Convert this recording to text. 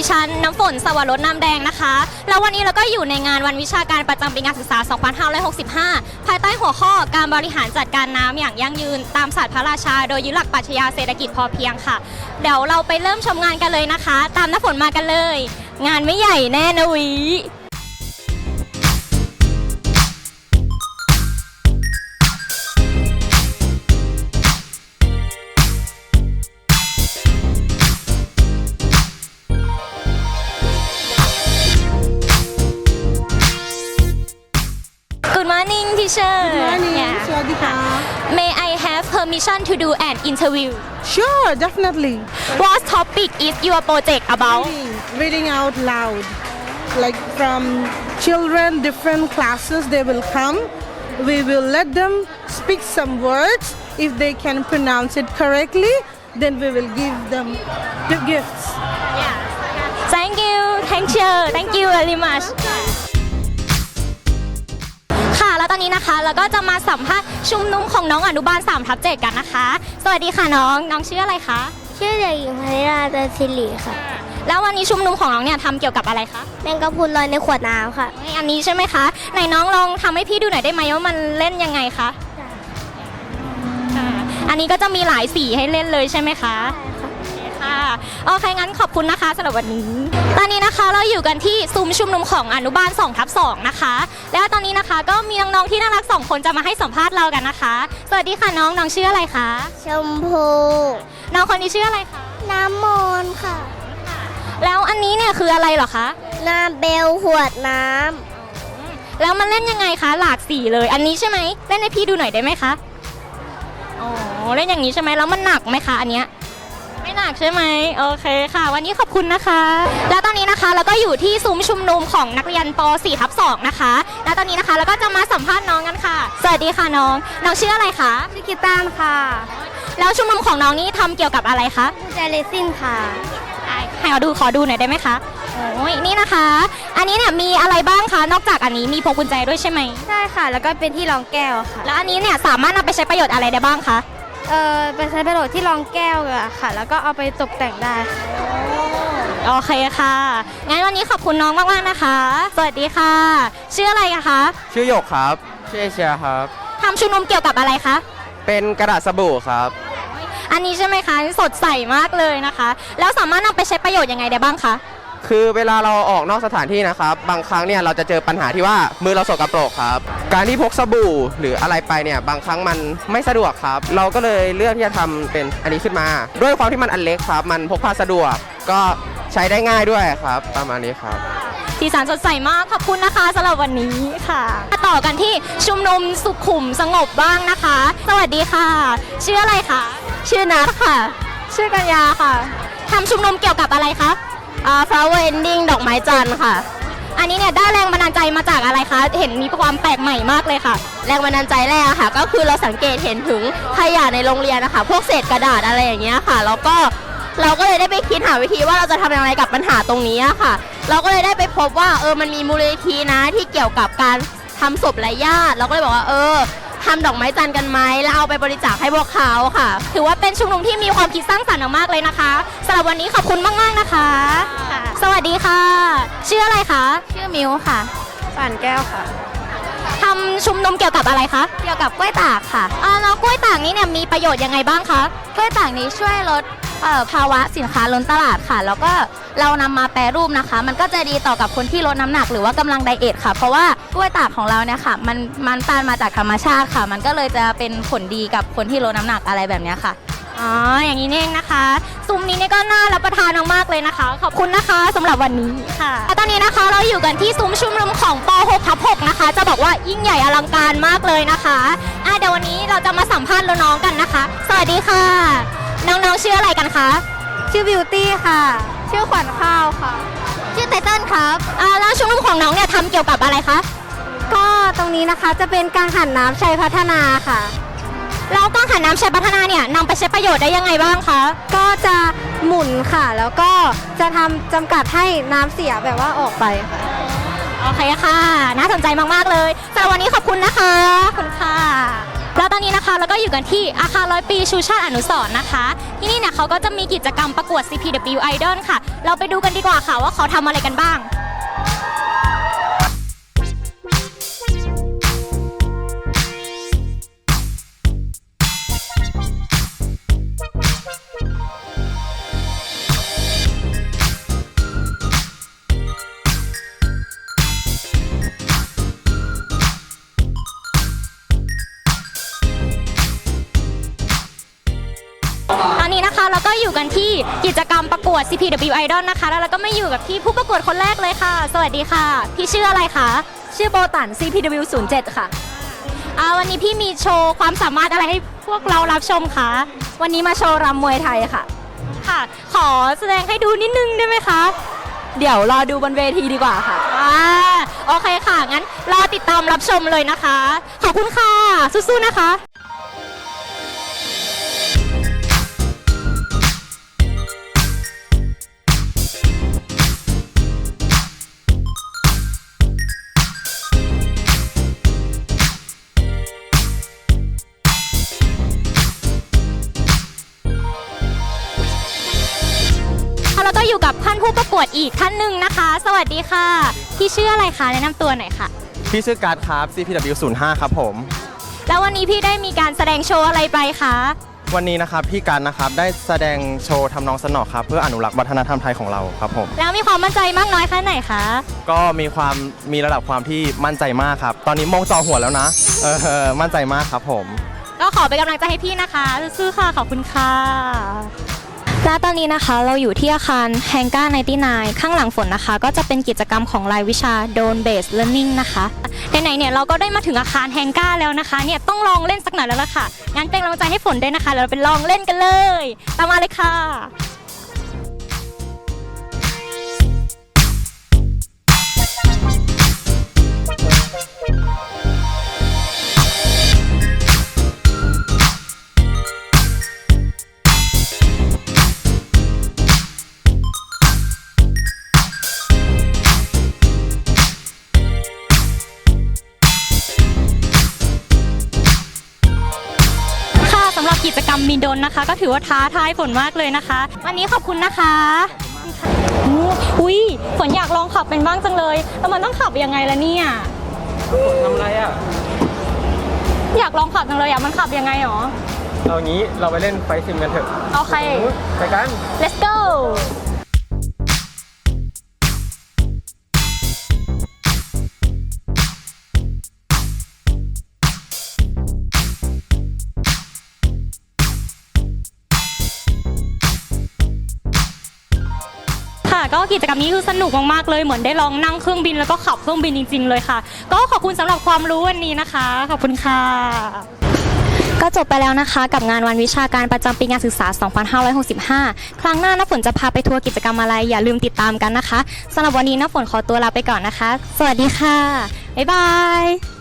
ดิฉันน้ำฝนสวรสน้ำแดงนะคะ แล้ววันนี้เราก็อยู่ในงานวันวิชาการประจำปีการศึกษา 2565 ภายใต้หัวข้อการบริหารจัดการน้ำอย่างยั่งยืน ตามศาสตร์พระราชา โดยยึดหลักปรัชญาเศรษฐกิจพอเพียงค่ะ เดี๋ยวเราไปเริ่มชมงานกันเลยนะคะ ตามน้ำฝนมากันเลย งานไม่ใหญ่แน่นะวี teacher Good morning. Yeah. May I have permission to do an interview? Sure, definitely. What topic is your project about? Reading, reading out loud. Like from children, different classes, they will come. We will let them speak some words. If they can pronounce it correctly, then we will give them the gifts. Yeah. Thank you, thank you, thank you very much. ค่ะ แล้วตอนนี้นะคะเราก็จะมาสัมภาษณ์ชุมนุมของน้องอนุบาล3ทับ7กันนะคะ สวัสดีค่ะน้องน้องชื่ออะไรคะชื่อเด็กหญิงพนิราเดนสิริค่ะ แล้ววันนี้ชุมนุมของน้องเนี่ยทำเกี่ยวกับอะไรคะแมงกะพรุนลอยในขวดน้ำค่ะอันนี้ใช่ไหมคะไหนน้องลองทำให้พี่ดูหน่อยได้ไหมว่ามันเล่นยังไงคะอ่าอันนี้ก็จะมีหลายสีให้เล่นเลยใช่ไหมคะค่ะ โอเคงั้นขอบคุณนะคะสำหรับวันนี้ ตอนนี้นะคะเราอยู่กันที่ซุ้มชุมนุมของอนุบาล2ทับ2นะคะ แล้วตอนนี้นะคะก็มีน้องๆที่น่ารักสองคนจะมาให้สัมภาษณ์เรากันนะคะ สวัสดีค่ะน้องน้องชื่ออะไรคะชมพูน้องคนนี้ชื่ออะไรคะน้ำมนต์ค่ะ แล้วอันนี้เนี่ยคืออะไรเหรอคะนาเบลขวดน้แล้วมันเล่นยังไงคะหลากสีเลย อันนี้ใช่ไหมเล่นให้พี่ดูหน่อยได้ไหมคะอ๋อเล่นอย่างนี้ใช่ไหมแล้วมันหนักไหมคะอันเนี้ย ไม่หนักใช่ไหมโอเคค่ะ วันนี้ขอบคุณนะคะ แล้วตอนนี้นะคะเราก็อยู่ที่ซุ้มชุมนุมของนักเรียนป .4 ทับ2นะคะ แล้วตอนนี้นะคะเราก็จะมาสัมภาษณ์น้องกันค่ะ สวัสดีค่ะน้องน้องชื่ออะไรคะำชื่อกิตานค่ะ แล้วชุมนุมของน้องนี่ทำเกี่ยวกับอะไรคะชื่อเจเลซินค่ะให้ขอดูขอดูหน่อยได้ไหมคะโอ้ยนี่นะคะ อันนี้เนี่ยมีอะไรบ้างคะนอกจากอันนี้มีพวงกุญแจด้วยใช่ไหมใช่ค่ะ แล้วก็เป็นที่รองแก้วค่ะ แล้วอันนี้เนี่ยสามารถนำไปใช้ประโยชน์อะไรได้บ้างคะ เออเป็นใช้ประโยชน์ที่รองแก้วอะค่ะ แล้วก็เอาไปตกแต่งได้ค่ะโอเคค่ะ งั้นวันนี้ขอบคุณน้องมากๆนะคะ สวัสดีค่ะ ชื่ออะไรอะคะชื่อหยกครับชื่อเอเชียครับ ทำชุมนุมเกี่ยวกับอะไรคะ เป็นกระดาษสบู่ครับ อันนี้ใช่ไหมคะ สดใสมากเลยนะคะ แล้วสามารถนำไปใช้ประโยชน์ยังไงได้บ้างคะ คือเวลาเราออกนอกสถานที่นะครับ บางครั้งเนี่ยเราจะเจอปัญหาที่ว่ามือเราสกปรกครับ การที่พกสบู่หรืออะไรไปเนี่ยบางครั้งมันไม่สะดวกครับ เราก็เลยเลือกที่จะทำเป็นอันนี้ขึ้นมา ด้วยความที่มันอันเล็กครับ มันพกพาสะดวกก็ใช้ได้ง่ายด้วยครับ ประมาณนี้ครับสีสันสดใสมากขอบคุณนะคะสำหรับวันนี้ค่ะมาต่อกันที่ชุมนุมสุขุมสงบบ้างนะคะ สวัสดีค่ะ ชื่ออะไรคะชื่อนัทค่ะ ชื่อกัญญาค่ะทำชุมนุมเกี่ยวกับอะไรคะ อ่า flower ending ดอกไม้จันทร์ค่ะ อันนี้เนี่ยได้แรงบันดาลใจมาจากอะไรคะ เห็นมีความแปลกใหม่มากเลยค่ะ แรงบันดาลใจแรกอะค่ะ ก็คือเราสังเกตเห็นถึงขยะในโรงเรียนนะคะ พวกเศษกระดาษอะไรอย่างเงี้ยค่ะ แล้วก็เราก็เลยได้ไปคิดหาวิธีว่าเราจะทำอย่างไรกับปัญหาตรงนี้อะค่ะ เราก็เลยได้ไปพบว่าเออมันมีมูลนิธินะที่เกี่ยวกับการทำศพไร้ญาติเราก็เลยบอกว่าเออ ทำดอกไม้จันทร์กันไหมแล้วเอาไปบริจาคให้พวกเขาค่ะ ถือว่าเป็นชุมนุมที่มีความคิดสร้างสรรค์มากๆเลยนะคะสำหรับวันนี้ขอบคุณมากๆนะคะสวัสดีค่ะ ชื่ออะไรคะ ชื่อมิวค่ะปั่นแก้วค่ะ ทำชุมนุมเกี่ยวกับอะไรคะ เกี่ยวกับกล้วยตากค่ะอ่าแล้วกล้วยตากนี้เนี่ยมีประโยชน์ยังไงบ้างคะกล้วยตากนี้ช่วยลดเอ่อภาวะสินค้าล้นตลาดค่ะ แล้วก็เรานำมาแปรรูปนะคะ มันก็จะดีต่อกับคนที่ลดน้ำหนักหรือว่ากำลังไดเอทค่ะ เพราะว่ากล้วยตากของเราเนี่ยค่ะ มันมันตานมาจากธรรมชาติค่ะ มันก็เลยจะเป็นผลดีกับคนที่ลดน้ำหนักอะไรแบบเนี้ยค่ะ อ๋อ อย่างนี้นี่เองนะคะ ซุ้มนี้เนี่ยก็น่ารับประทานมากๆเลยนะคะ ขอบคุณนะคะสำหรับวันนี้ค่ะและตอนนี้นะคะเราอยู่กันที่ซุ้มชุมนุมของป .6 ทับ6นะคะ จะบอกว่ายิ่งใหญ่อลังการมากเลยนะคะอะเดี๋ยววันนี้เราจะมาสัมภาษณ์น้องๆกันนะคะ สวัสดีค่ะ น้องๆชื่ออะไรกันคะ ชื่อบิวตี้ค่ะ ชื่อขวัญข้าวค่ะ ชื่อไตเติ้ลครับอ่าแล้วชุมนุมของน้องเนี่ยทำเกี่ยวกับอะไรคะ ก็ตรงนี้นะคะจะเป็นกังหันน้ำชัยพัฒนาค่ะ แล้วกังหันน้ำชัยพัฒนาเนี่ยนำไปใช้ประโยชน์ได้ยังไงบ้างคะ ก็จะหมุนค่ะ แล้วก็จะทำจำกัดให้น้ำเสียแบบว่าออกไปค่ะ โอเคค่ะ น่าสนใจมาก ๆ เลยสำหรับวันนี้ขอบคุณนะคะขอบคุณค่ะ แล้วตอนนี้นะคะเราก็อยู่กันที่อาคารร้อยปีชูชาติอนุสรณ์นะคะ ที่นี่เนี่ยเขาก็จะมีกิจกรรมประกวด CPW Idol ค่ะ เราไปดูกันดีกว่าค่ะว่าเขาทำอะไรกันบ้าง กันที่กิจกรรมประกวด CPW Idol นะคะ แล้วเราก็มาอยู่กับที่ผู้ประกวดคนแรกเลยค่ะ สวัสดีค่ะ พี่ชื่ออะไรคะ ชื่อโบตัน CPW 07ค่ะอ่าวันนี้พี่มีโชว์ความสามารถอะไรให้พวกเรารับชมคะ วันนี้มาโชว์รำมวยไทยค่ะ ค่ะ ขอแสดงให้ดูนิดนึงได้ไหมคะเดี๋ยวรอดูบนเวทีดีกว่าค่ะอ่าโอเคค่ะ งั้นรอติดตามรับชมเลยนะคะ ขอบคุณค่ะ สู้ๆนะคะ ผู้ประกวดอีกท่านหนึ่งนะคะ สวัสดีค่ะ พี่ชื่ออะไรคะแนะนำตัวหน่อยค่ะ พี่ชื่อการ์ดครับ CPW 05 ครับผม แล้ววันนี้พี่ได้มีการแสดงโชว์อะไรไปคะวันนี้นะครับพี่การ์ดนะครับได้แสดงโชว์ทำนองสนอครับ เพื่ออนุรักษ์วัฒนธรรมไทยของเราครับผมแล้วมีความมั่นใจมากน้อยแค่ไหนคะก็มีความมีระดับความที่มั่นใจมากครับ ตอนนี้มองจอหัวแล้วนะเออมั่นใจมากครับผม ก็ขอเป็นกำลังใจให้พี่นะคะสู้ๆค่ะขอบคุณค่ะ และตอนนี้นะคะเราอยู่ที่อาคารแฮงก้า99ข้างหลังฝนนะคะ ก็จะเป็นกิจกรรมของรายวิชาโดนเบสเลิร์นนิ่งนะคะไหนๆเนี่ยเราก็ได้มาถึงอาคารแฮงก้าแล้วนะคะเนี่ยต้องลองเล่นสักหน่อยแล้วล่ะค่ะงั้นเป็นกำลังใจให้ฝนด้วยนะคะเดี๋ยวเราไปลองเล่นกันเลย ตามมาเลยค่ะ กิจกรรมมีดนนะคะ ก็ถือว่าท้าทายฝนมากเลยนะคะ วันนี้ขอบคุณนะคะอู้อุ้ยฝนอยากลองขับเป็นบ้างจังเลยแล้วมันต้องขับยังไงล่ะเนี่ยทำอะไรอะอยากลองขับจังเลยอะมันขับยังไงหรอเอางี้เราไปเล่นไฟซิมกันเถอะโอเคไปกัน let's go ก็กิจกรรมนี้คือสนุกมากๆเลยเหมือนได้ลองนั่งเครื่องบินแล้วก็ขับเครื่องบินจริง ๆ เลยค่ะ ก็ขอบคุณสำหรับความรู้วันนี้นะคะ ขอบคุณค่ะก็จบไปแล้วนะคะ กับงานวันวิชาการประจำปีการศึกษา 2565 ครั้งหน้าน้าฝนจะพาไปทัวร์กิจกรรมอะไร อย่าลืมติดตามกันนะคะสำหรับวันนี้น้าฝนขอตัวลาไปก่อนนะคะ สวัสดีค่ะ บ๊ายบาย